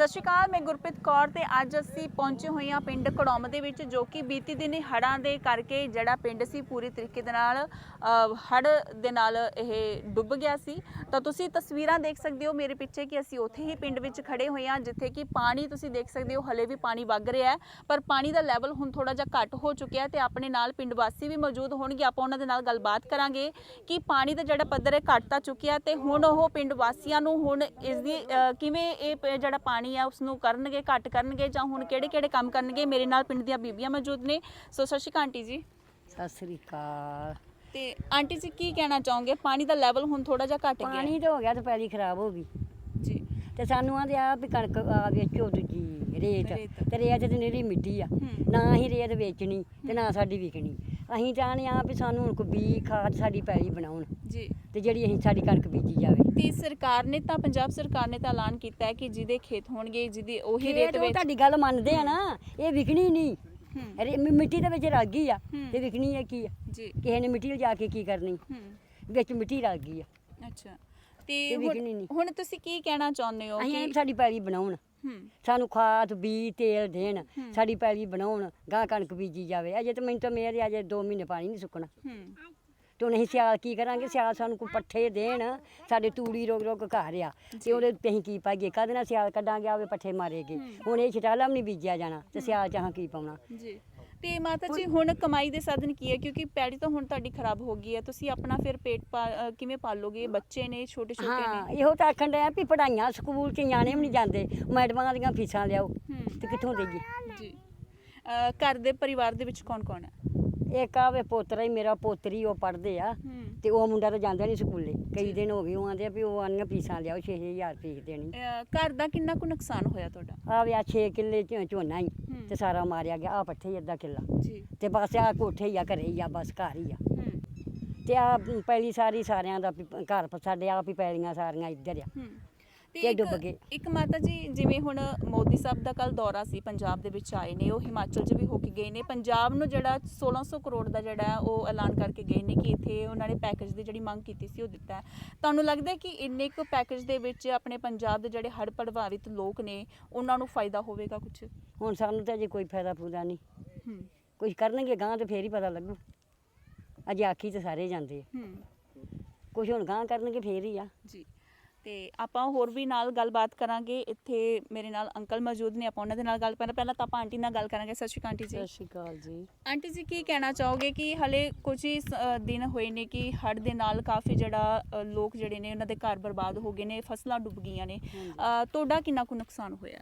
ਸਤਿ ਸ਼੍ਰੀ ਅਕਾਲ, ਮੈਂ ਗੁਰਪ੍ਰੀਤ ਕੌਰ ਤੇ ਅੱਜ ਅਸੀਂ ਪਹੁੰਚੇ ਹੋਏ ਹਾਂ ਪਿੰਡ ਕੜੌਮ ਦੇ ਵਿੱਚ, ਜੋ ਕਿ ਬੀਤੀ ਦਿਨ ਹੜ੍ਹਾਂ ਦੇ ਕਰਕੇ ਜਿਹੜਾ ਪਿੰਡ ਸੀ ਪੂਰੀ ਤਰੀਕੇ ਦੇ ਨਾਲ ਹੜ੍ਹ ਦੇ ਨਾਲ ਇਹ ਡੁੱਬ ਗਿਆ ਸੀ। ਤਾਂ ਤੁਸੀਂ ਤਸਵੀਰਾਂ ਦੇਖ ਸਕਦੇ ਹੋ ਮੇਰੇ ਪਿੱਛੇ ਕਿ ਅਸੀਂ ਉੱਥੇ ਹੀ ਪਿੰਡ ਵਿੱਚ ਖੜੇ ਹੋਏ ਹਾਂ, ਜਿੱਥੇ ਕਿ ਪਾਣੀ ਤੁਸੀਂ ਦੇਖ ਸਕਦੇ ਹੋ, ਹਲੇ ਵੀ ਪਾਣੀ ਵਗ ਰਿਹਾ ਹੈ। ਪਰ ਪਾਣੀ ਦਾ ਲੈਵਲ ਹੁਣ ਥੋੜਾ ਜਿਹਾ ਘੱਟ ਹੋ ਚੁੱਕਿਆ ਹੈ ਤੇ ਆਪਣੇ ਨਾਲ ਪਿੰਡ ਵਾਸੀ ਵੀ ਮੌਜੂਦ ਹੋਣਗੇ। ਆਪਾਂ ਉਹਨਾਂ ਦੇ ਨਾਲ ਗੱਲਬਾਤ ਕਰਾਂਗੇ ਕਿ ਪਾਣੀ ਦਾ ਜਿਹੜਾ ਪੱਧਰ ਹੈ ਘੱਟ ਤਾਂ ਚੁੱਕਿਆ ਤੇ ਹੁਣ ਉਹ ਪਿੰਡ ਵਾਸੀਆਂ ਨੂੰ ਹੁਣ ਇਸ ਦੀ ਕਿਵੇਂ ਇਹ ਪ- ਜਿਹੜਾ ਪਾਣੀ ਆ ਉਸ ਨੂੰ ਕਰਨਗੇ ਘੱਟ ਕਰਨਗੇ ਜਾਂ ਹੁਣ ਕਿਹੜੇ ਕਿਹੜੇ ਕੰਮ ਕਰਨਗੇ ਮੇਰੇ ਨਾਲ ਪਿੰਡ ਦੀਆਂ ਬੀਬੀਆਂ ਮੌਜੂਦ ਨੇ। ਸੋ ਸਤਿ ਸ਼੍ਰੀ ਅਕਾਲ ਆਂਟੀ ਜੀ। ਸਤਿ ਸ੍ਰੀ ਅਕਾਲ। ਤੇ ਆਂਟੀ ਜੀ ਕੀ ਕਹਿਣਾ ਚਾਹੋਗੇ? ਪਾਣੀ ਦਾ ਲੈਵਲ ਹੁਣ ਥੋੜਾ ਜਿਹਾ ਘਟ ਗਿਆ। ਪਾਣੀ ਤਾਂ ਹੋ ਗਿਆ ਤੇ ਪੈਲੀ ਖਰਾਬ ਹੋ ਗਈ। ਜੀ। ਤੇ ਸਾਨੂੰ ਆਂਦੇ ਆ ਵੀ ਕਣਕ ਆ ਵੇਚੋ ਦੂਜੀ ਰੇਤ। ਰੇਤ। ਤੇ ਰੇਤ ਤੇ ਨਿਰੀ ਮਿੱਟੀ ਆ। ਨਾ ਹੀ ਰੇਤ ਵੇਚਣੀ ਤੇ ਨਾ ਸਾਡੀ ਵਿਕਣੀ। ਅਸੀਂ ਚਾਹੁੰਦੇ ਆ ਵੀ ਸਾਨੂੰ ਹੁਣ ਕੋਈ ਬੀ ਖਾਦ ਸਾਡੀ ਪੈਲੀ ਬਣਾਉਣ। ਜੀ। ਤੇ ਜਿਹੜੀ ਅਸੀਂ ਸਾਡੀ ਕਣਕ ਬੀਜੀ ਜਾਵੇ। ਤੇ ਸਰਕਾਰ ਨੇ ਤਾਂ ਪੰਜਾਬ ਸਰਕਾਰ ਨੇ ਤਾਂ ਐਲਾਨ ਕੀਤਾ ਹੈ ਕਿ ਜਿਹਦੇ ਖੇਤ ਹੋਣਗੇ ਜਿਹਦੀ ਉਹੀ ਰੇਤ ਵਿੱਚ ਤੁਹਾਡੀ ਗੱਲ ਮੰਨਦੇ ਆ ਨਾ ਇਹ ਵਿਕਣੀ ਨਹੀਂ। ਹੂੰ। ਰੇ- ਮਿ- ਮਿੱਟੀ ਦੇ ਵਿੱਚ ਰਲ ਗਈ ਆ। ਤੇ ਵਿਕਣੀ ਹੈ ਕੀ ਆ? ਜੀ। ਕਿਸੇ ਨੇ ਮਿੱਟੀ ਲਿਜਾ ਕੇ ਕੀ ਕਰਨੀ? ਹੂੰ। ਵਿੱਚ ਮਿੱਟੀ ਰਲ ਗਈ ਆ। ਅੱਛਾ। ਤੇ ਹੁਣ ਤੁਸੀਂ ਕੀ ਕਹਿਣਾ ਚਾਹੁੰਦੇ ਹੋ ਕਿ ਸਾਡੀ ਪੈਲੀ ਬਣਾਉਣ। ਹੂੰ। ਸਾਨੂੰ ਖਾਦ ਬੀਜ ਤੇਲ ਦੇਣ। ਸਾਡੀ ਪੈਲੀ ਬਣਾਉਣ। ਗਾਂ ਕਣਕ ਬੀਜੀ ਜਾਵੇ। ਅਜੇ ਤਾਂ ਮੈਨੂੰ ਤਾਂ ਮੇਰੇ ਅਜੇ 2 ਮਹੀਨੇ ਪਾਣੀ ਨਹੀਂ ਸੁੱਕਣਾ। ਹੂੰ। ਤੇ ਹੁਣ ਅਸੀਂ ਸਿਆਲ ਕੀ ਕਰਾਂਗੇ? ਸਿਆਲ ਸਾਨੂੰ ਕੋਈ ਪੱਠੇ ਦੇਣ। ਸਾਡੇ ਤੂੜੀ ਰੋਗ ਰੋਗ ਘਰ ਆ। ਤੇ ਉਹਦੇ ਅਸੀਂ ਕੀ ਪਾਈਏ? ਕਾਹਦੇ ਨਾਲ ਸਿਆਲ ਕੱਢਾਂਗੇ? ਆਵੇ ਪੱਠੇ ਮਾਰੇਗੇ। ਹੁਣ ਇਹ ਛਟਾਲਾ ਵੀ ਨਹੀਂ ਬੀਜਿਆ ਜਾਣਾ। ਤੇ ਸਿਆਲ ਚ ਹਾਂ ਕੀ ਪਾਉਣਾ? ਜੀ। ਤੇ ਮਾਤਾ ਜੀ ਹੁਣ ਕਮਾਈ ਦੇ ਸਾਧਨ ਕੀ ਹੈ ਕਿਉਂਕਿ ਪੈੜੀ ਤਾਂ ਹੁਣ ਤੁਹਾਡੀ ਖਰਾਬ ਹੋ ਗਈ ਹੈ ਤੁਸੀਂ ਆਪਣਾ ਫਿਰ ਪੇਟ ਪਾ- ਕਿਵੇਂ ਪਾਲੋਗੇ? ਬੱਚੇ ਨੇ ਛੋਟੇ ਛੋਟੇ ਹਾਂ ਨੇ ਇਹੋ ਤਾਂ ਆਖਣ ਡਿਆ ਵੀ ਪੜਾਈਆਂ ਸਕੂਲ ਚ ਨਿਆਣੇ ਵੀ ਨਹੀਂ ਜਾਂਦੇ। ਮੈਡਮਾਂ ਦੀਆਂ ਫੀਸਾਂ ਲਿਆਓ। ਹੂੰ। ਤੇ ਕਿੱਥੋਂ ਦੇਈਏ? ਜੀ। ਘਰ ਦੇ ਪਰਿਵਾਰ ਦੇ ਵਿੱਚ ਕੌਣ ਕੌਣ ਹੈ ਇੱਕ ਆਵੇ ਪੋਤਰਾ ਹੀ ਮੇਰਾ ਪੋਤਰੀ ਉਹ ਪੜਦੇ ਆ ਤੇ ਉਹ ਮੁੰਡਾ ਤਾਂ ਜਾਂਦਾ ਨਹੀਂ ਸਕੂਲੇ। ਕਈ ਦਿਨ ਹੋ ਗਏ ਉਹ ਆਂਦੇ ਆ ਵੀ ਉਹ ਆਨੀਆਂ ਫੀਸਾਂ ਲਿਆਓ 6000 ਫੀਸ ਦੇਣੀ। ਅ, ਘਰ ਦਾ ਕਿੰਨਾ ਕੁ ਨੁਕਸਾਨ ਹੋਇਆ ਤੁਹਾਡਾ? ਆ ਵੀ ਆ 6 ਕਿੱਲੇ ਝੋ- ਝੋਨਾ ਹੀ ਹੂੰ। ਤੇ ਸਾਰਾ ਮਾਰਿਆ ਗਿਆ ਆ ਪੱਠੇ ਹੀ ਅੱਧਾ ਕਿੱਲਾ। ਜੀ। ਤੇ ਬਸ ਆ ਕੋਠੇ ਹੀ ਆ ਘਰੇ ਹੀ ਆ ਬਸ ਘਰ ਹੀ ਆ। ਹੂੰ। ਤੇ ਆ ਪਹਿਲੀ ਸਾਰੀ ਸਾਰਿਆਂ ਦਾ ਵੀ ਘਰ ਸਾਡੇ ਆਪ ਹੀ ਪੈਲੀਆਂ ਸਾਰੀਆਂ ਇੱਧਰ ਆ। ਹੂੰ। ਤੇ ਇੱਕ- ਡੁੱਬ ਗਏ। ਇੱਕ ਮਾਤਾ ਜੀ ਜਿਵੇਂ ਹੁਣ ਮੋਦੀ ਸਾਹਿਬ ਦਾ ਕੱਲ ਦੌਰਾ ਸੀ ਪੰਜਾਬ ਦੇ ਵਿੱਚ ਆਏ ਨੇ ਉਹ ਹਿਮਾਚਲ 'ਚ ਵੀ ਹੋ ਕੇ ਗਏ ਨੇ। ਪੰਜਾਬ ਨੂੰ ਜਿਹੜਾ 1600 ਕਰੋੜ ਦਾ ਜਿਹੜਾ ਹੈ ਉਹ ਐਲਾਨ ਕਰਕੇ ਗਏ ਨੇ ਕਿ ਇੱਥੇ ਉਹਨਾਂ ਨੇ ਪੈਕੇਜ ਦੀ ਜਿਹੜੀ ਮੰਗ ਕੀਤੀ ਸੀ ਉਹ ਦਿੱਤਾ ਹੈ। ਤੁਹਾਨੂੰ ਲੱਗਦਾ ਹੈ ਕਿ ਇੰਨੇ ਕੁ ਪੈਕੇਜ ਦੇ ਵਿੱਚ ਆਪਣੇ ਪੰਜਾਬ ਦੇ ਜਿਹੜੇ ਹੜ੍ਹ ਪ੍ਰਭਾਵਿਤ ਲੋਕ ਨੇ ਉਹਨਾਂ ਨੂੰ ਫਾਇਦਾ ਹੋਵੇਗਾ ਕੁਝ ਹੁਣ ਸਾਨੂੰ ਤਾਂ ਅਜੇ ਕੋਈ ਫਾਇਦਾ ਫੂਦਾ ਨਹੀਂ। ਹੂੰ। ਕੁਝ ਕਰਨਗੇ ਗਾਂ ਤੇ ਫੇਰ ਹੀ ਪਤਾ ਲੱਗੂ। ਅਜੇ ਆਖੀ ਤੇ ਸਾਰੇ ਜਾਂਦੇ ਆ। ਹੂੰ। ਕੁਝ ਹੁਣ ਗਾਂ ਕਰਨਗੇ ਫੇਰ ਹੀ ਆ। ਜੀ। ਤੇ ਆਪਾਂ ਹੋਰ ਵੀ ਨਾਲ ਗੱਲਬਾਤ ਕਰਾਂਗੇ। ਇੱਥੇ ਮੇਰੇ ਨਾਲ ਅੰਕਲ ਮੌਜੂਦ ਨੇ ਆਪਾਂ ਉਹਨਾਂ ਦੇ ਨਾਲ ਗੱਲ ਕਰਾਂ ਪਹਿਲਾਂ ਤਾਂ ਆਪਾਂ ਆਂਟੀ ਨਾਲ ਗੱਲ ਕਰਾਂਗੇ। ਸਤਿ ਸ਼੍ਰੀ ਅਕਾਲ ਆਂਟੀ ਜੀ। ਸਤਿ ਸ਼੍ਰੀ ਅਕਾਲ ਜੀ। ਆਂਟੀ ਜੀ ਕੀ ਕਹਿਣਾ ਚਾਹੋਗੇ ਕਿ ਹਲੇ ਕੁਝ ਹੀ ਸ- ਦਿਨ ਹੋਏ ਨੇ ਕਿ ਹੜ੍ਹ ਦੇ ਨਾਲ ਕਾਫੀ ਜਿਹੜਾ ਅ, ਲੋਕ ਜਿਹੜੇ ਨੇ ਉਹਨਾਂ ਦੇ ਘਰ ਬਰਬਾਦ ਹੋ ਗਏ ਨੇ ਫਸਲਾਂ ਡੁੱਬ ਗਈਆਂ ਨੇ। ਅ, ਤੁਹਾਡਾ ਕਿੰਨਾ ਕੁ ਨੁਕਸਾਨ ਹੋਇਆ?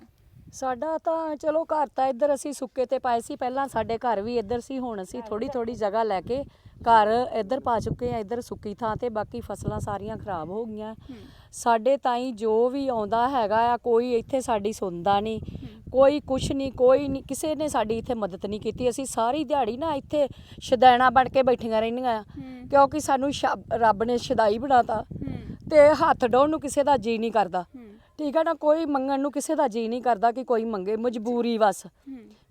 ਸਾਡਾ ਤਾਂ ਚਲੋ ਘਰ ਤਾਂ ਇੱਧਰ ਅਸੀਂ ਸੁੱਕੇ ਤੇ ਪਾਏ ਸੀ। ਪਹਿਲਾਂ ਸਾਡੇ ਘਰ ਵੀ ਇੱਧਰ ਸੀ ਹੁਣ ਅਸੀਂ ਥੋੜੀ ਥੋੜੀ ਜਗ੍ਹਾ ਲੈ ਕੇ ਘਰ ਇੱਧਰ ਪਾ ਚੁੱਕੇ ਆ ਇੱਧਰ ਸੁੱਕੀ ਥਾਂ ਤੇ ਬਾਕੀ ਫਸਲਾਂ ਸਾਰੀਆਂ ਖਰਾਬ ਹੋ ਗਈਆਂ। ਸਾਡੇ ਤਾਈਂ ਜੋ ਵੀ ਆਉਂਦਾ ਹੈਗਾ ਆ ਕੋਈ ਇੱਥੇ ਸਾਡੀ ਸੁਣਦਾ ਨਹੀਂ। ਕੋਈ ਕੁਛ ਨਹੀਂ ਕੋਈ ਨਹੀਂ ਕਿਸੇ ਨੇ ਸਾਡੀ ਇੱਥੇ ਮਦਦ ਨਹੀਂ ਕੀਤੀ। ਅਸੀਂ ਸਾਰੀ ਦਿਹਾੜੀ ਨਾ ਇੱਥੇ ਸ਼ਦੈਣਾ ਬਣ ਕੇ ਬੈਠੀਆਂ ਰਹਿੰਦੀਆਂ ਆ। ਕਿਉਂਕਿ ਸਾਨੂੰ ਸ਼ਬ- ਰੱਬ ਨੇ ਸ਼ਦਾਈ ਬਣਾਤਾ। ਤੇ ਹੱਥ ਡਾਉਣ ਨੂੰ ਕਿਸੇ ਦਾ ਜੀ ਨਹੀਂ ਕਰਦਾ। ਠੀਕ ਹੈ ਨਾ ਕੋਈ ਮੰਗਣ ਨੂੰ ਕਿਸੇ ਦਾ ਜੀ ਨਹੀਂ ਕਰਦਾ ਕਿ ਕੋਈ ਮੰਗੇ। ਮਜਬੂਰੀ ਬਸ।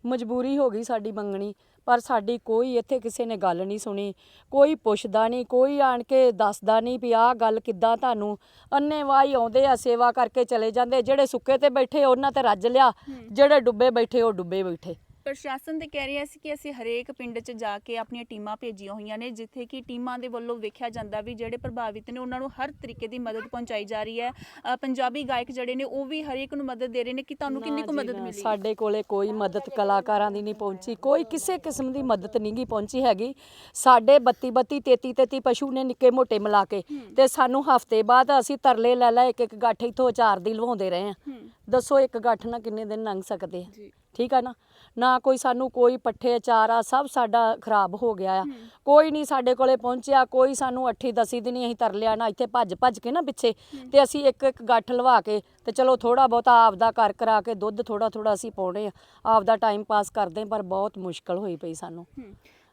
ਮਜਬੂਰੀ ਹੋ ਗਈ ਸਾਡੀ ਮੰਗਣੀ। ਪਰ ਸਾਡੀ ਕੋਈ ਇੱਥੇ ਕਿਸੇ ਨੇ ਗੱਲ ਨਹੀਂ ਸੁਣੀ ਕੋਈ ਪੁੱਛਦਾ ਨਹੀਂ ਕੋਈ ਆਣ ਕੇ ਦੱਸਦਾ ਨਹੀਂ ਵੀ ਆਹ ਗੱਲ ਕਿੱਦਾਂ ਤੁਹਾਨੂੰ ਅੰਨੇਵਾਹੀ ਆਉਂਦੇ ਆ ਸੇਵਾ ਕਰਕੇ ਚਲੇ ਜਾਂਦੇ ਜਿਹੜੇ ਸੁੱਕੇ ਤੇ ਬੈਠੇ ਉਹਨਾਂ ਤੇ ਰੱਜ ਲਿਆ ਜਿਹੜੇ ਡੁੱਬੇ ਬੈਠੇ ਉਹ ਡੁੱਬੇ ਬੈਠੇ। ਪ੍ਰਸ਼ਾਸਨ ਤੇ ਕਹਿ ਰਿਹਾ ਸੀ ਕਿ ਅਸੀਂ ਹਰੇਕ ਪਿੰਡ 'ਚ ਜਾ ਕੇ ਆਪਣੀਆਂ ਟੀਮਾਂ ਭੇਜੀਆਂ ਹੋਈਆਂ ਨੇ ਜਿੱਥੇ ਕਿ ਟੀਮਾਂ ਦੇ ਵੱਲੋਂ ਵੇਖਿਆ ਜਾਂਦਾ ਵੀ ਜਿਹੜੇ ਪ੍ਰਭਾਵਿਤ ਨੇ ਉਹਨਾਂ ਨੂੰ ਹਰ ਤਰੀਕੇ ਦੀ ਮਦਦ ਪਹੁੰਚਾਈ ਜਾ ਰਹੀ ਹੈ। ਅ, ਪੰਜਾਬੀ ਗਾਇਕ ਜਿਹੜੇ ਨੇ ਉਹ ਵੀ ਹਰੇਕ ਨੂੰ ਮਦਦ ਦੇ ਰਹੇ ਨੇ ਕਿ ਤੁਹਾਨੂੰ ਕਿੰਨੀ ਕੁ ਮਦਦ ਮਿਲੀ? ਸਾਡੇ ਕੋਲੇ ਕੋਈ ਮਦਦ ਕਲਾਕਾਰਾਂ ਦੀ ਨਹੀਂ ਪਹੁੰਚੀ ਕੋਈ ਕਿਸੇ ਕਿਸਮ ਦੀ ਮਦਦ ਨਹੀਂ ਗੀ ਪਹੁੰਚੀ ਹੈਗੀ। ਸਾਡੇ 32 32 33 33 ਪਸ਼ੂ ਨੇ ਨਿੱਕੇ ਮੋਟੇ ਮਿਲਾ ਕੇ ਤੇ ਸਾਨੂੰ ਹਫ਼ਤੇ ਬਾਅਦ ਅਸੀਂ ਤਰਲੇ ਲੈ ਲੈ ਇੱਕ ਇੱਕ ਗੱਠ ਇਥੋਂ ਚਾਰ ਦੀ ਲਵਾਉਂਦੇ ਰਹੇ ਆ ਹੂੰ। ਦੱਸੋ ਇੱਕ ਗੱਠ ਨਾਲ ਕਿੰਨੇ ਦਿਨ ਲੰਘ ਸਕਦੇ ਆ? ਜੀ। ਠੀਕ ਆ ਨਾ? ਨਾ ਕੋਈ ਸਾਨੂੰ ਕੋਈ ਪੱਠੇ ਚਾਰਾ ਸਭ ਸਾਡਾ ਖਰਾਬ ਹੋ ਗਿਆ ਆ। ਕੋਈ ਨਹੀਂ ਸਾਡੇ ਕੋਲੇ ਪਹੁੰਚਿਆ ਕੋਈ ਸਾਨੂੰ ਅੱਠੀ ਦਸੀ ਦਿਨ ਅਸੀਂ ਤਰ ਲਿਆ ਨਾ ਇੱਥੇ ਭੱਜ ਭੱਜ ਕੇ ਨਾ ਪਿੱਛੇ। ਤੇ ਅਸੀਂ ਇੱਕ ਇੱਕ ਗੱਠ ਲਵਾ ਕੇ ਤੇ ਚਲੋ ਥੋੜਾ ਬਹੁਤਾ ਆਪਦਾ ਕਰ ਕਰਾ ਕੇ ਦੁੱਧ ਥੋੜਾ ਥੋੜਾ ਅਸੀਂ ਪਾਉਣੇ ਆ। ਆਪਦਾ ਟਾਈਮ ਪਾਸ ਕਰਦੇ ਪਰ ਬਹੁਤ ਮੁਸ਼ਕਲ ਹੋਈ ਪਈ ਸਾਨੂੰ।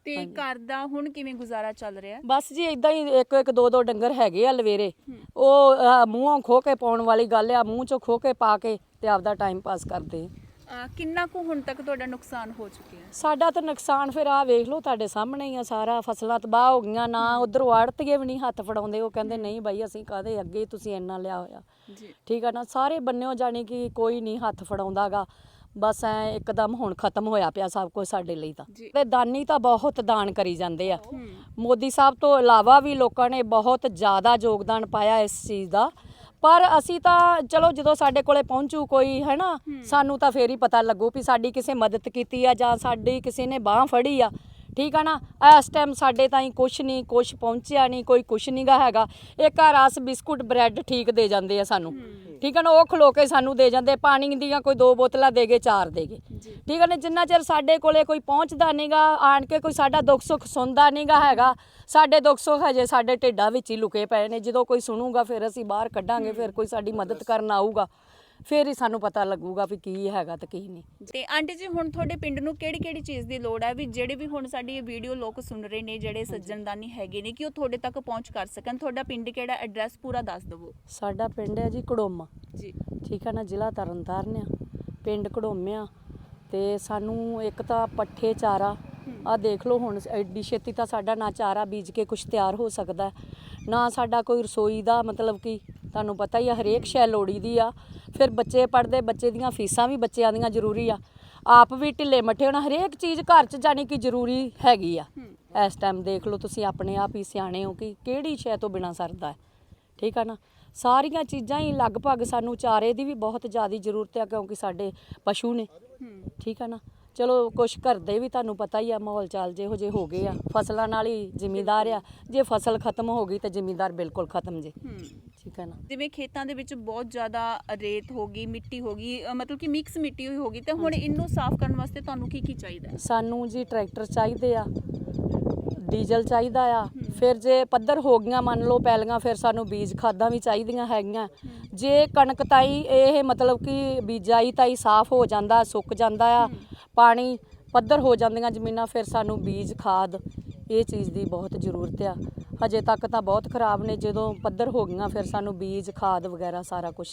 ਤੇ ਘਰ ਦਾ ਹੁਣ ਕਿਵੇਂ ਗੁਜ਼ਾਰਾ ਚੱਲ ਰਿਹਾ? ਬਸ ਜੀ ਇਦਾਂ ਹੀ ਇੱਕ ਇੱਕ ਦੋ ਦੋ ਡੰਗਰ ਹੈਗੇ ਆ ਲਵੇਰੇ। ਉਹ ਅਹ, ਮੂੰਹੋਂ ਖੋ ਕੇ ਪਾਉਣ ਵਾਲੀ ਗੱਲ ਆ ਮੂੰਹ ਚੋਂ ਖੋ ਕੇ ਪਾ ਕੇ ਤੇ ਆਪਦਾ ਟਾਈਮ ਪਾਸ ਕਰਦੇ ਕਿੰਨਾ ਕੁ ਹੁਣ ਤੱਕ ਤੁਹਾਡਾ ਨੁਕਸਾਨ ਹੋ ਚੁੱਕਿਆ ਹੈ? ਸਾਡਾ ਤਾਂ ਨੁਕਸਾਨ ਫਿਰ ਆ ਵੇਖ ਲਓ ਤੁਹਾਡੇ ਸਾਹਮਣੇ ਹੀ ਆ ਸਾਰਾ ਫਸਲਾਂ ਤਬਾਹ ਹੋ ਗਈਆਂ ਨਾ ਉਧਰੋਂ ਆੜਤੀਏ ਵੀ ਨਹੀਂ ਹੱਥ ਫੜਾਉਂਦੇ ਉਹ ਕਹਿੰਦੇ ਨਹੀਂ ਬਾਈ ਅਸੀਂ ਕਾਦੇ ਅੱਗੇ ਤੁਸੀਂ ਇੰਨਾ ਲਿਆ ਹੋਇਆ। ਜੀ। ਠੀਕ ਆ ਨਾ ਸਾਰੇ ਬੰਨਿਓ ਜਾਣੀ ਕਿ ਕੋਈ ਨਹੀਂ ਹੱਥ ਫੜਾਉਂਦਾਗਾ। ਬਸ ਐ ਇੱਕਦਮ ਹੁਣ ਖਤਮ ਹੋਇਆ ਪਿਆ ਸਭ ਕੁਝ ਸਾਡੇ ਲਈ ਤਾਂ। ਜੀ। ਤੇ ਦਾਨੀ ਤਾਂ ਬਹੁਤ ਦਾਨ ਕਰੀ ਜਾਂਦੇ ਆ। ਹੂੰ। ਮੋਦੀ ਸਾਹਿਬ ਤੋਂ ਇਲਾਵਾ ਵੀ ਲੋਕਾਂ ਨੇ ਬਹੁਤ ਜ਼ਿਆਦਾ ਯੋਗਦਾਨ ਪਾਇਆ ਇਸ ਚੀਜ਼ ਦਾ। ਪਰ ਅਸੀਂ ਤਾਂ ਚਲੋ ਜਦੋਂ ਸਾਡੇ ਕੋਲੇ ਪਹੁੰਚੂ ਕੋਈ ਹੈ। ਨਾ ਸਾਨੂੰ ਤਾਂ ਫੇਰ ਹੀ ਪਤਾ ਲੱਗੂ ਵੀ ਸਾਡੀ ਕਿਸੇ ਮਦਦ ਕੀਤੀ ਆ ਜਾਂ ਸਾਡੀ ਕਿਸੇ ਨੇ ਬਾਹ ਫੜੀ ਆ। ਠੀਕ ਆ ਨਾ? ਇਸ ਟਾਈਮ ਸਾਡੇ ਤਾਈਂ ਕੁਛ ਨਹੀਂ ਕੁਛ ਪਹੁੰਚਿਆ ਨਹੀਂ ਕੋਈ ਕੁਛ ਨਹੀਂਗਾ ਹੈਗਾ। ਇੱਕ ਆ ਰਸ ਬਿਸਕੁਟ ਬ੍ਰੈਡ ਠੀਕ ਦੇ ਜਾਂਦੇ ਆ ਸਾਨੂੰ। ਠੀਕ ਆ ਨਾ ਉਹ ਖਲੋ ਕੇ ਸਾਨੂੰ ਦੇ ਜਾਂਦੇ ਪਾਣੀ ਦੀਆਂ ਕੋਈ ਦੋ ਬੋਤਲਾਂ ਦੇ ਗਏ ਚਾਰ ਦੇ ਗਏ ਠੀਕ ਹੈ ਨਾ ਜਿੰਨਾ ਚਿਰ ਸਾਡੇ ਕੋਲੇ ਕੋਈ ਪਹੁੰਚਦਾ ਨਹੀਂਗਾ ਆਣ ਕੇ ਕੋਈ ਸਾਡਾ ਦੁੱਖ ਸੁੱਖ ਸੁਣਦਾ ਨਹੀਂਗਾ ਹੈਗਾ ਸਾਡੇ ਦੁੱਖ ਸੁੱਖ ਹਜੇ ਸਾਡੇ ਢਿੱਡਾਂ ਵਿੱਚ ਹੀ ਲੁਕੇ ਪਏ ਨੇ। ਜਦੋਂ ਕੋਈ ਸੁਣੂਗਾ ਫਿਰ ਅਸੀਂ ਬਾਹਰ ਕੱਢਾਂਗੇ ਫਿਰ ਕੋਈ ਸਾਡੀ ਮਦਦ ਕਰਨ ਆਊਗਾ। ਫਿਰ ਹੀ ਸਾਨੂੰ ਪਤਾ ਲੱਗੂਗਾ ਵੀ ਕੀ ਹੈਗਾ ਤੇ ਕੀ ਨਹੀਂ। ਤੇ ਆਂਟੀ ਜੀ ਹੁਣ ਤੁਹਾਡੇ ਪਿੰਡ ਨੂੰ ਕਿਹੜੀ ਕਿਹੜੀ ਚੀਜ਼ ਦੀ ਲੋੜ ਹੈ? ਵੀ ਜਿਹੜੇ ਵੀ ਹੁਣ ਸਾਡੀ ਇਹ ਵੀਡੀਓ ਲੋਕ ਸੁਣ ਰਹੇ ਨੇ ਜਿਹੜੇ ਸੱਜਣਦਾਨੀ ਹੈਗੇ ਨੇ ਕਿ ਉਹ ਤੁਹਾਡੇ ਤੱਕ ਪਹੁੰਚ ਕਰ ਸਕਣ? ਤੁਹਾਡਾ ਪਿੰਡ ਕਿਹੜਾ? ਐਡਰੈਸ ਪੂਰਾ ਦੱਸ ਦਿਵੋ। ਸਾਡਾ ਪਿੰਡ ਹੈ ਜੀ ਕੜੋਮਾ ਜੀ। ਠੀਕ ਹੈ ਨਾ ਜ਼ਿਲ੍ਹਾ ਤਰਨਤਾਰਨ ਆ। ਪਿੰਡ ਕੜੋਮਿਆ ਤੇ ਸਾਨੂੰ ਇੱਕ ਤਾਂ ਪੱਠੇ ਚਾਰਾ ਆ ਦੇਖ ਲਓ ਹੁਣ ਐਡੀ ਛੇਤੀ ਤਾਂ ਸਾਡਾ ਨਾ ਚਾਰਾ ਬੀਜ ਕੇ ਕੁਝ ਤਿਆਰ ਹੋ ਸਕਦਾ। ਨਾ ਸਾਡਾ ਕੋਈ ਰਸੋਈ ਦਾ ਮਤਲਬ ਕਿ ਤੁਹਾਨੂੰ ਪਤਾ ਹੀ ਆ ਹਰੇਕ ਸ਼ੈ ਲੋੜੀ ਦੀ ਆ। ਫਿਰ ਬੱਚੇ ਪੜਦੇ ਬੱਚੇ ਦੀਆਂ ਫੀਸਾਂ ਵੀ ਬੱਚਿਆਂ ਦੀਆਂ ਜ਼ਰੂਰੀ ਆ। ਆਪ ਵੀ ਢਿੱਲੇ ਮੱਠੇ ਹੋਣਾ ਹਰੇਕ ਚੀਜ਼ ਘਰ 'ਚ ਜਾਣੀ ਕਿ ਜ਼ਰੂਰੀ ਹੈਗੀ ਆ। ਇਸ ਟਾਈਮ ਦੇਖ ਲਓ ਤੁਸੀਂ ਆਪਣੇ ਆਪ ਹੀ ਸਿਆਣੇ ਹੋ ਕਿ ਕਿਹੜੀ ਸ਼ੈ ਤੋਂ ਬਿਨਾ ਸਰਦਾ ਹੈ। ਠੀਕ ਆ ਨਾ? ਸਾਰੀਆਂ ਚੀਜ਼ਾਂ ਹੀ ਲਗਭਗ ਸਾਨੂੰ ਚਾਰੇ ਦੀ ਵੀ ਬਹੁਤ ਜ਼ਿਆਦਾ ਜ਼ਰੂਰਤ ਆ ਕਿਉਂਕਿ ਸਾਡੇ ਪਸ਼ੂ ਨੇ। ਠੀਕ ਆ ਨਾ? ਚਲੋ ਕੁਛ ਘਰ ਦੇ ਵੀ ਤੁਹਾਨੂੰ ਪਤਾ ਹੀ ਆ ਮਾਹੌਲ ਚਾਲ ਜਿਹੋ ਜਿਹੇ ਹੋ ਗਏ ਆ। ਫਸਲਾਂ ਨਾਲ ਹੀ ਜ਼ਿਮੀਂਦਾਰ ਆ। ਜੇ ਫਸਲ ਖਤਮ ਹੋ ਗਈ ਤੇ ਜ਼ਿਮੀਂਦਾਰ ਬਿਲਕੁਲ ਖਤਮ ਜੇ। ਠੀਕ ਹੈ ਨਾ। ਜਿਵੇਂ ਖੇਤਾਂ ਦੇ ਵਿੱਚ ਬਹੁਤ ਜ਼ਿਆਦਾ ਰੇਤ ਹੋ ਗਈ ਮਿੱਟੀ ਹੋ ਗਈ ਅ, ਮਤਲਬ ਕਿ ਮਿਕਸ ਮਿੱਟੀ ਹੋਈ ਹੋ ਗਈ ਤੇ ਹੁਣ ਇਹਨੂੰ ਸਾਫ਼ ਕਰਨ ਵਾਸਤੇ ਤੁਹਾਨੂੰ ਕੀ ਕੀ ਚਾਹੀਦਾ ਹੈ? ਸਾਨੂੰ ਜੀ ਟਰੈਕਟਰ ਚਾਹੀਦੇ ਆ ਡੀਜ਼ਲ ਚਾਹੀਦਾ ਆ ਫਿਰ ਜੇ ਪੱਧਰ ਹੋ ਗਈਆਂ ਮੰਨ ਲਓ ਪੈਲੀਆਂ ਫਿਰ ਸਾਨੂੰ ਬੀਜ ਖਾਦਾਂ ਵੀ ਚਾਹੀਦੀਆਂ ਹੈਗੀਆਂ। ਜੇ ਕਣਕ ਤਾਈ ਇਹ ਮਤਲਬ ਕਿ ਬੀਜਾਈ ਤਾਈ ਸਾਫ਼ ਹੋ ਜਾਂਦਾ ਸੁੱਕ ਜਾਂਦਾ ਆ ਪਾਣੀ ਪੱਧਰ ਹੋ ਜਾਂਦੀਆਂ ਜ਼ਮੀਨਾਂ ਫਿਰ ਸਾਨੂੰ ਬੀਜ ਖਾਦ ਇਹ ਚੀਜ਼ ਦੀ ਬਹੁਤ ਜ਼ਰੂਰਤ ਆ। ਹਜੇ ਤੱਕ ਤਾਂ ਬਹੁਤ ਖਰਾਬ ਨੇ, ਜਦੋਂ ਪੱਧਰ ਹੋ ਗਈਆਂ ਫਿਰ ਸਾਨੂੰ ਬੀਜ, ਖਾਦ ਵਗੈਰਾ ਸਾਰਾ ਕੁਝ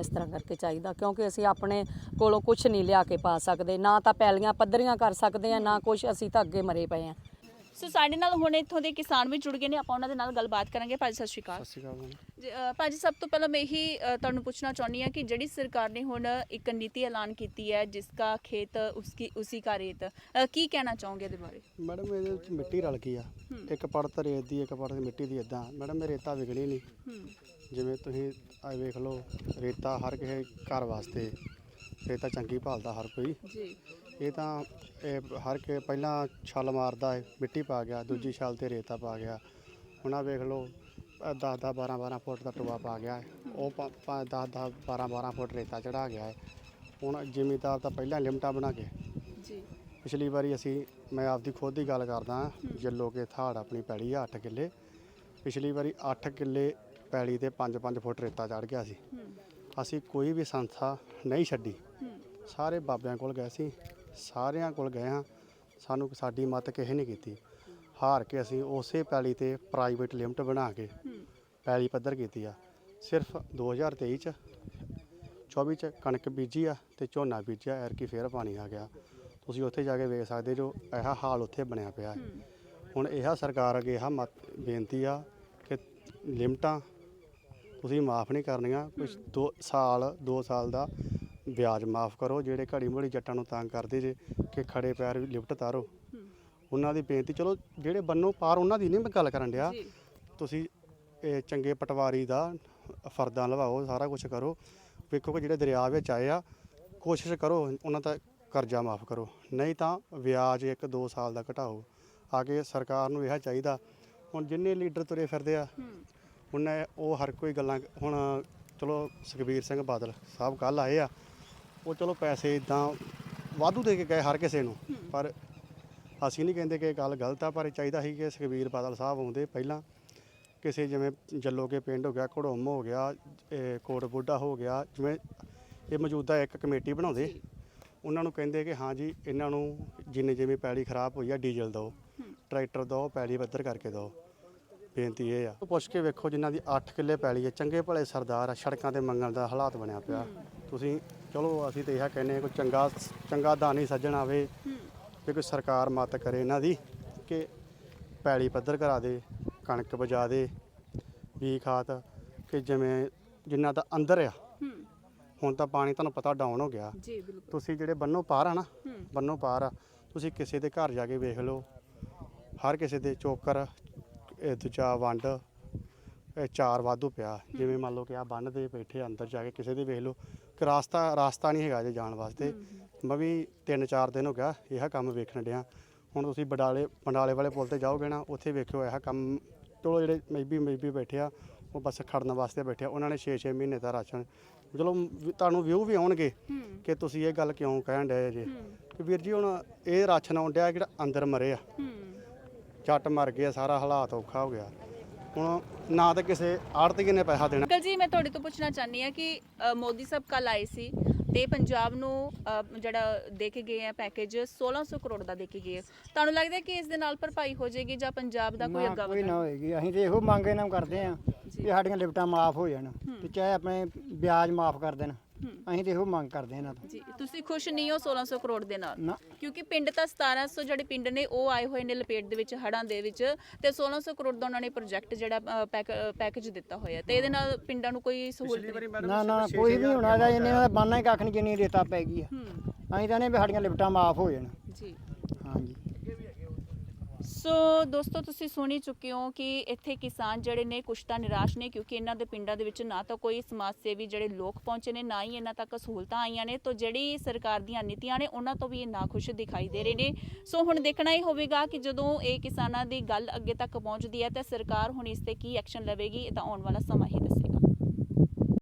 ਇਸ ਤਰ੍ਹਾਂ ਕਰਕੇ ਚਾਹੀਦਾ, ਕਿਉਂਕਿ ਅਸੀਂ ਆਪਣੇ ਕੋਲੋਂ ਕੁਝ ਨਹੀਂ ਲਿਆ ਕੇ ਪਾ ਸਕਦੇ। ਨਾ ਤਾਂ ਪੈਲੀਆਂ ਪੱਧਰੀਆਂ ਕਰ ਸਕਦੇ ਆ, ਨਾ ਕੁਝ ਅਸੀਂ ਤਾਂ ਅੱਗੇ ਮਰੇ ਪਏ ਆ। ਸੋ ਸਾਡੇ ਨਾਲ ਹੁਣ ਇੱਥੋਂ ਦੇ ਕਿਸਾਨ ਵੀ ਜੁੜ ਗਏ ਨੇ ਆਪਾਂ ਉਹਨਾਂ ਦੇ ਨਾਲ ਗੱਲਬਾਤ ਕਰਾਂਗੇ। ਭਾਜੀ ਸਤਿ ਸ਼੍ਰੀ ਅਕਾਲ। ਸਤਿ ਸ਼੍ਰੀ ਅਕਾਲ ਜੀ। ਭਾਜੀ ਸਭ ਤੋਂ ਪਹਿਲਾਂ ਮੈਂ ਇਹੀ ਤੁਹਾਨੂੰ ਪੁੱਛਣਾ ਚਾਹੁੰਦੀ ਹਾਂ ਕਿ ਜਿਹੜੀ ਸਰਕਾਰ ਨੇ ਹੁਣ ਇੱਕ ਨੀਤੀ ਐਲਾਨ ਕੀਤੀ ਹੈ ਜਿਸ ਦਾ ਖੇਤ ਉਸकी ਉਸੀ ਕਾ ਰੇਤ ਕੀ ਕਹਿਣਾ ਚਾਹੋਗੇ ਇਹਦੇ ਬਾਰੇ? ਮੈਡਮ ਇਹਦੇ ਵਿੱਚ ਮਿੱਟੀ ਰਲ ਗਈ ਆ। ਹੂੰ। ਇੱਕ ਪਰਤ ਰੇਤ ਦੀ ਇੱਕ ਪਰਤ ਮਿੱਟੀ ਦੀ ਇਦਾਂ ਮੈਡਮ ਇਹ ਰੇਤਾ ਵਿਗਣੀ ਨਹੀਂ। ਜਿਵੇਂ ਤੁਸੀਂ ਆ ਵੇਖ ਲਓ ਰੇਤਾ ਹਰ ਕਿਸੇ ਘਰ ਵਾਸਤੇ ਰੇਤਾ ਚੰਗੀ ਭਾਲਦਾ ਹਰ ਕੋਈ। ਜੀ। ਇਹ ਤਾਂ ਇਹ ਹਰ ਕੇ ਪਹਿਲਾਂ ਛਲ ਮਾਰਦਾ ਹੈ ਮਿੱਟੀ ਪਾ ਗਿਆ ਦੂਜੀ ਛਲ ਤੇ ਰੇਤਾ ਪਾ ਗਿਆ। ਹੁਣ ਆ ਵੇਖ ਲਓ 10 10 12 12 ਫੁੱਟ ਦਾ ਟੋਆ ਪਾ ਗਿਆ ਹੈ। ਉਹ 10 10 12 12 ਫੁੱਟ ਰੇਤਾ ਚੜਾ ਗਿਆ ਹੈ। ਹੁਣ ਜ਼ਿਮੀਦਾਰ ਤਾਂ ਪਹਿਲਾਂ ਲਿਮਟਾਂ ਬਣਾ ਕੇ ਜੀ। ਪਿਛਲੀ ਵਾਰੀ ਅਸੀਂ ਮੈਂ ਆਪਦੀ ਖੁਦ ਦੀ ਗੱਲ ਕਰਦਾ ਜੱਲੋ ਕੇ ਥਾੜ ਆਪਣੀ ਪੈਲੀ ਆ 8 ਕਿੱਲੇ। ਪਿਛਲੀ ਵਾਰੀ 8 ਕਿੱਲੇ ਪੈਲੀ ਤੇ 5-5 ਫੁੱਟ ਰੇਤਾ ਚੜ ਗਿਆ ਸੀ। ਹੂੰ। ਅਸੀਂ ਕੋਈ ਵੀ ਸੰਸਥਾ ਨਹੀਂ ਛੱਡੀ। ਹੂੰ। ਸਾਰੇ ਬਾਬਿਆਂ ਕੋਲ ਗਏ ਸੀ। ਸਾਰਿਆਂ ਕੋਲ ਗਏ ਹਾਂ। ਸਾਨੂੰ ਸਾਡੀ ਮਤ ਕਿਸੇ ਨੇ ਕੀਤੀ। ਹਾਰ ਕੇ ਅਸੀਂ ਉਸੇ ਪੈਲੀ ਤੇ ਪ੍ਰਾਈਵੇਟ ਲਿਮਟ ਬਣਾ ਕੇ ਪੈਲੀ ਪੱਧਰ ਕੀਤੀ ਆ। ਸਿਰਫ 2023 ਚ 24 ਚ ਕਣਕ ਬੀਜੀ ਆ ਤੇ ਝੋਨਾ ਬੀਜਿਆ ਐਰਕੀ ਫੇਰ ਪਾਣੀ ਆ ਗਿਆ। ਤੁਸੀਂ ਉੱਥੇ ਜਾ ਕੇ ਵੇਖ ਸਕਦੇ ਜੋ ਇਹ ਹਾਲ ਉੱਥੇ ਬਣਿਆ ਪਿਆ ਹੈ। ਹੁਣ ਇਹ ਸਰਕਾਰ ਅੱਗੇ ਇਹ ਮਤ ਬੇਨਤੀ ਆ ਕਿ ਲਿਮਟਾਂ ਤੁਸੀਂ ਮਾਫ ਨਹੀਂ ਕਰਨੀਆਂ ਕੁਝ 2 ਸਾਲ 2 ਸਾਲ ਦਾ ਵਿਆਜ ਮਾਫ ਕਰੋ ਜਿਹੜੇ ਘੜੀ ਮੁੜੀ ਜੱਟਾਂ ਨੂੰ ਤੰਗ ਕਰਦੇ ਜੇ ਕਿ ਖੜੇ ਪੈਰ ਵੀ ਲਿਫਟ ਤਾਰੋ। ਉਹਨਾਂ ਦੀ ਬੇਨਤੀ ਚਲੋ ਜਿਹੜੇ ਬੰਨੋ ਪਾਰ ਉਹਨਾਂ ਦੀ ਨਹੀਂ ਮੈਂ ਗੱਲ ਕਰਨ ਡਿਆ। ਤੁਸੀਂ ਇਹ ਚੰਗੇ ਪਟਵਾਰੀ ਦਾ ਫਰਦਾਂ ਲਵਾਓ ਸਾਰਾ ਕੁਝ ਕਰੋ। ਵੇਖੋ ਕਿ ਜਿਹੜੇ ਦਰਿਆ ਵਿੱਚ ਆਏ ਆ ਕੋਸ਼ਿਸ਼ ਕਰੋ ਉਹਨਾਂ ਦਾ ਕਰਜ਼ਾ ਮਾਫ ਕਰੋ। ਨਹੀਂ ਤਾਂ ਵਿਆਜ 1-2 ਸਾਲ ਦਾ ਘਟਾਓ। ਆ ਕੇ ਸਰਕਾਰ ਨੂੰ ਇਹ ਚਾਹੀਦਾ। ਹੁਣ ਜਿੰਨੇ ਲੀਡਰ ਤੁਰੇ ਫਿਰਦੇ ਆ ਉਹਨੇ ਉਹ ਹਰ ਕੋਈ ਗੱਲਾਂ ਹੁਣ ਚਲੋ ਸੁਖਬੀਰ ਸਿੰਘ ਬਾਦਲ ਸਾਹਿਬ ਕੱਲ ਆਏ ਆ ਉਹ ਚਲੋ ਪੈਸੇ ਇਦਾਂ ਵਾਧੂ ਦੇ ਕੇ ਗਏ ਹਰ ਕਿਸੇ ਨੂੰ ਪਰ ਅਸੀਂ ਨਹੀਂ ਕਹਿੰਦੇ ਕਿ ਇਹ ਗੱਲ ਗਲਤ ਆ ਪਰ ਚਾਹੀਦਾ ਸੀ ਕਿ ਸੁਖਬੀਰ ਬਾਦਲ ਸਾਹਿਬ ਆਉਂਦੇ ਪਹਿਲਾਂ। ਕਿਸੇ ਜਿਵੇਂ ਜੱਲੋਕੇ ਪਿੰਡ ਹੋ ਗਿਆ ਘੜੋਮ ਹੋ ਗਿਆ ਇਹ ਕੋਟ ਬੁੱਢਾ ਹੋ ਗਿਆ ਜਿਵੇਂ ਇਹ ਮੌਜੂਦਾ ਇੱਕ ਕਮੇਟੀ ਬਣਾਉਂਦੇ ਉਹਨਾਂ ਨੂੰ ਕਹਿੰਦੇ ਕਿ ਹਾਂ ਜੀ ਇਹਨਾਂ ਨੂੰ ਜਿੰਨੇ ਜਿਵੇਂ ਪੈਲੀ ਖਰਾਬ ਹੋਈ ਆ ਡੀਜ਼ਲ ਦਿਓ ਟਰੈਕਟਰ ਦਿਓ ਪੈਲੀ ਬੱਧਰ ਕਰਕੇ ਦਿਓ। ਬੇਨਤੀ ਇਹ ਆ। ਪੁੱਛ ਕੇ ਵੇਖੋ ਜਿਨ੍ਹਾਂ ਦੀ 8 ਕਿੱਲੇ ਪੈਲੀ ਹੈ ਚੰਗੇ ਭਲੇ ਸਰਦਾਰ ਆ ਸੜਕਾਂ ਤੇ ਮੰਗਣ ਦਾ ਹਾਲਾਤ ਬਣਿਆ ਪਿਆ। ਤੁਸੀਂ ਚਲੋ ਅਸੀਂ ਤੇ ਇਹ ਕਹਿੰਦੇ ਹਾਂ ਕੋਈ ਚੰਗਾ ਚੰਗਾ ਦਾਨੀ ਸੱਜਣ ਆਵੇ ਵੀ ਕੋਈ ਸਰਕਾਰ ਮਦਦ ਕਰੇ ਇਹਨਾਂ ਦੀ ਕਿ ਪੈਲੀ ਪੱਧਰ ਕਰਾ ਦੇ ਕਣਕ ਬਜਾ ਦੇ ਵੀ ਖਾਤ ਕਿ ਜਿਵੇਂ ਜਿੰਨਾ ਦਾ ਅੰਦਰ ਆ। ਹੁਣ ਤਾਂ ਪਾਣੀ ਤੁਹਾਨੂੰ ਪਤਾ ਡਾਊਨ ਹੋ ਗਿਆ। ਜੀ ਬਿਲਕੁਲ। ਤੁਸੀਂ ਜਿਹੜੇ ਬੰਨੋ ਪਾਰ ਆ ਨਾ ਬੰਨੋ ਪਾਰ ਆ ਤੁਸੀਂ ਕਿਸੇ ਦੇ ਘਰ ਜਾ ਕੇ ਵੇਖ ਲਓ ਹਰ ਕਿਸੇ ਦੇ ਚੋਕਰ ਇਹ ਦੂਜਾ ਵੰਡ ਇਹ ਚਾਰ ਵਾਧੂ ਪਿਆ। ਜਿਵੇਂ ਮੰਨ ਲਓ ਕਿ ਆ ਬੰਨ ਦੇ ਬੈਠੇ ਅੰਦਰ ਜਾ ਕੇ ਕਿਸੇ ਦੇ ਵੇਖ ਲਓ ਕਿ ਰਾਸਤਾ ਰਾਸਤਾ ਨਹੀਂ ਹੈਗਾ ਜੇ ਜਾਣ ਵਾਸਤੇ। ਮੈਂ ਵੀ 3-4 ਦਿਨ ਹੋ ਗਿਆ ਇਹ ਕੰਮ ਵੇਖਣ ਡਿਆ। ਹੁਣ ਤੁਸੀਂ ਬਡਾਲੇ ਬੰਡਾਲੇ ਵਾਲੇ ਪੁਲ ਤੇ ਜਾਓਗੇ ਨਾ ਉੱਥੇ ਵੇਖਿਓ ਇਹ ਕੰਮ। ਚਲੋ ਜਿਹੜੇ ਮੇਬੀ ਮੇਬੀ ਬੈਠੇ ਆ ਉਹ ਬਸ ਖੜਨ ਵਾਸਤੇ ਬੈਠੇ ਆ। ਉਹਨਾਂ ਨੇ 6-6 ਮਹੀਨੇ ਦਾ ਰਾਸ਼ਨ। ਚਲੋ ਵੀ- ਤੁਹਾਨੂੰ ਵਿਊ ਵੀ ਆਉਣਗੇ ਕਿ ਤੁਸੀਂ ਇਹ ਗੱਲ ਕਿਉਂ ਕਹਿਣ ਡਏ ਜੇ। ਕਿ ਵੀਰ ਜੀ ਹੁਣ ਇਹ ਰਾਸ਼ਨ ਆਉਣ ਡਿਆ ਜਿਹੜਾ ਅੰਦਰ ਮਰੇ ਆ। ਚੱਟ ਮਰ ਗਏ ਆ, ਸਾਰਾ ਹਾਲਾਤ ਔਖਾ ਹੋ ਗਿਆ। ਹੁਣ ਨਾ ਤਾਂ ਕਿਸੇ ਆੜਤੀਏ ਨੇ ਪੈਸਾ ਦੇਣਾ ਅੰਕਲ ਜੀ ਮੈਂ ਤੁਹਾਡੇ ਤੋਂ ਪੁੱਛਣਾ ਚਾਹਨੀ ਆ ਕਿ ਅ, ਮੋਦੀ ਸਾਹਿਬ ਕੱਲ ਆਏ ਸੀ ਤੇ ਪੰਜਾਬ ਨੂੰ ਅ, ਜਿਹੜਾ ਦੇ ਕੇ ਗਏ ਆ ਪੈਕੇਜ 1600 ਕਰੋੜ ਦਾ ਦੇ ਕੇ ਗਏ ਆ। ਤੁਹਾਨੂੰ ਲੱਗਦਾ ਹੈ ਕਿ ਇਸ ਦੇ ਨਾਲ ਭਰਪਾਈ ਹੋ ਜਾਏਗੀ ਜਾਂ ਪੰਜਾਬ ਦਾ ਕੋਈ ਨਾ ਅੱਗਾ ਕੋਈ ਨਾ ਹੋਏਗੀ ਅਸੀਂ ਤੇ ਇਹੋ ਮੰਗ ਇਹਨਾਂ ਨੂੰ ਕਰਦੇ ਆ ਜੀ। ਕਿ ਸਾਡੀਆਂ ਲਿਫਟਾਂ ਮਾਫ ਹੋ ਜਾਣ ਤੇ ਚਾਹੇ ਆਪਣੇ ਵਿਆਜ ਮਾਫ ਕਰ ਦੇਣ। ਅਸੀਂ ਤੇ ਇਹੋ ਮੰਗ ਕਰਦੇ ਇਹਨਾਂ ਤੋਂ। ਜੀ ਤੁਸੀਂ ਖੁਸ਼ ਨਹੀਂ ਹੋ 1600 ਕਰੋੜ ਦੇ ਨਾਲ? ਨਾ। ਕਿਉਂਕਿ ਪਿੰਡ ਤਾਂ 1700 ਜਿਹੜੇ ਪਿੰਡ ਨੇ ਉਹ ਆਏ ਹੋਏ ਨੇ ਲਪੇਟ ਦੇ ਵਿੱਚ ਹੜਾਂ ਦੇ ਵਿੱਚ ਤੇ 1600 ਕਰੋੜ ਦਾ ਉਹਨਾਂ ਨੇ ਪ੍ਰੋਜੈਕਟ ਜਿਹੜਾ ਅ, ਪੈਕ- ਅ, ਪੈਕੇਜ ਦਿੱਤਾ ਹੋਇਆ। ਤੇ ਇਹਦੇ ਨਾਲ ਪਿੰਡਾਂ ਨੂੰ ਕੋਈ ਸਹੂਲਤ ਨਹੀਂ? ਨਾ ਨਾ ਕੋਈ ਵੀ ਹੋਣਾ ਇਹਦਾ ਇਹਨੇ ਦਾ ਬਾਨਾ ਹੀ ਕੱਖ ਨਹੀਂ ਜਿੰਨੀ ਰੇਤਾ ਪੈ ਗਈ ਆ ਹੂੰ। ਅਸੀਂ ਤਾਂ ਨੇ ਵੀ ਸਾਡੀਆਂ ਲਿਫਟਾਂ ਮਾਫ ਹੋ ਜਾਣ। ਜੀ। ਹਾਂਜੀ। ਸੋ ਦੋਸਤੋ, ਤੁਸੀਂ ਸੁਣੀ ਚੁੱਕੇ ਹੋ ਕਿ ਇੱਥੇ ਕਿਸਾਨ ਜਿਹੜੇ ਨੇ ਕੁਛ ਤਾਂ ਨਿਰਾਸ਼ ਨੇ ਕਿਉਂਕਿ ਇਹਨਾਂ ਦੇ ਪਿੰਡਾਂ ਦੇ ਵਿੱਚ ਨਾ ਤਾਂ ਕੋਈ ਸਮਾਜ ਸੇਵੀ ਜਿਹੜੇ ਲੋਕ ਪਹੁੰਚੇ ਨੇ, ਨਾ ਹੀ ਇਹਨਾਂ ਤੱਕ ਸਹੂਲਤਾਂ ਆਈਆਂ ਨੇ। ਤੋਂ ਜਿਹੜੀ ਸਰਕਾਰ ਦੀਆਂ ਨੀਤੀਆਂ ਨੇ, ਉਹਨਾਂ ਤੋਂ ਵੀ ਇਹ ਨਾ ਖੁਸ਼ ਦਿਖਾਈ ਦੇ ਰਹੇ ਨੇ। ਸੋ ਹੁਣ ਦੇਖਣਾ ਹੀ ਹੋਵੇਗਾ ਕਿ ਜਦੋਂ ਇਹ ਕਿਸਾਨਾਂ ਦੀ ਗੱਲ ਅੱਗੇ ਤੱਕ ਪਹੁੰਚਦੀ ਹੈ, ਤਾਂ ਸਰਕਾਰ ਹੁਣ ਇਸ ਤੇ ਕੀ ਐਕਸ਼ਨ ਲਵੇਗੀ, ਇਹ ਤਾਂ ਆਉਣ ਵਾਲਾ ਸਮਾਂ ਹੀ ਦੱਸੇਗਾ।